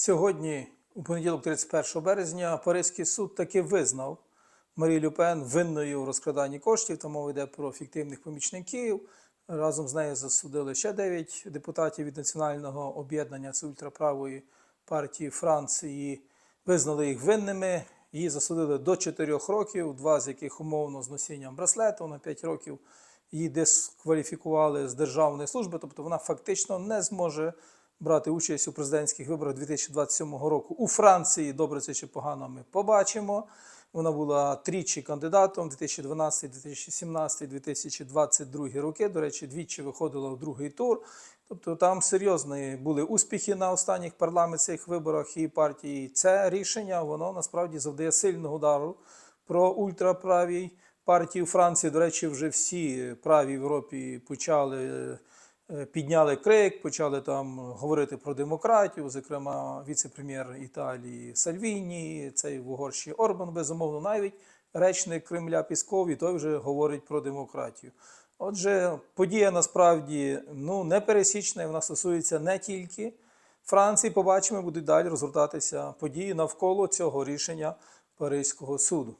Сьогодні, у понеділок, 31 березня, Паризький суд таки визнав Марі Люпен винною у розкраданні коштів. Там мова йде про фіктивних помічників. Разом з нею засудили ще 9 депутатів від національного об'єднання це ультраправої партії Франції. Визнали їх винними. Її засудили до 4 років, два з яких умовно з носінням браслету на 5 років. Її дискваліфікували з державної служби, тобто вона фактично не зможе брати участь у президентських виборах 2027 року. У Франції, добре це чи погано, ми побачимо. Вона була тричі кандидатом 2012, 2017, 2022 роки. До речі, двічі виходила в другий тур. Тобто там серйозні були успіхи на останніх парламентських виборах і партії. Це рішення воно насправді завдає сильного удару про ультраправій партії Франції. До речі, вже всі праві в Європі почали е, підняли крик, почали там говорити про демократію, зокрема, віце-прем'єр Італії Сальвіні, цей в Угорщині Орбан, безумовно, навіть речник Кремля Пісков, і той вже говорить про демократію. Отже, подія насправді ну, непересічна, і вона стосується не тільки Франції. Побачимо, будуть далі розгортатися події навколо цього рішення Паризького суду.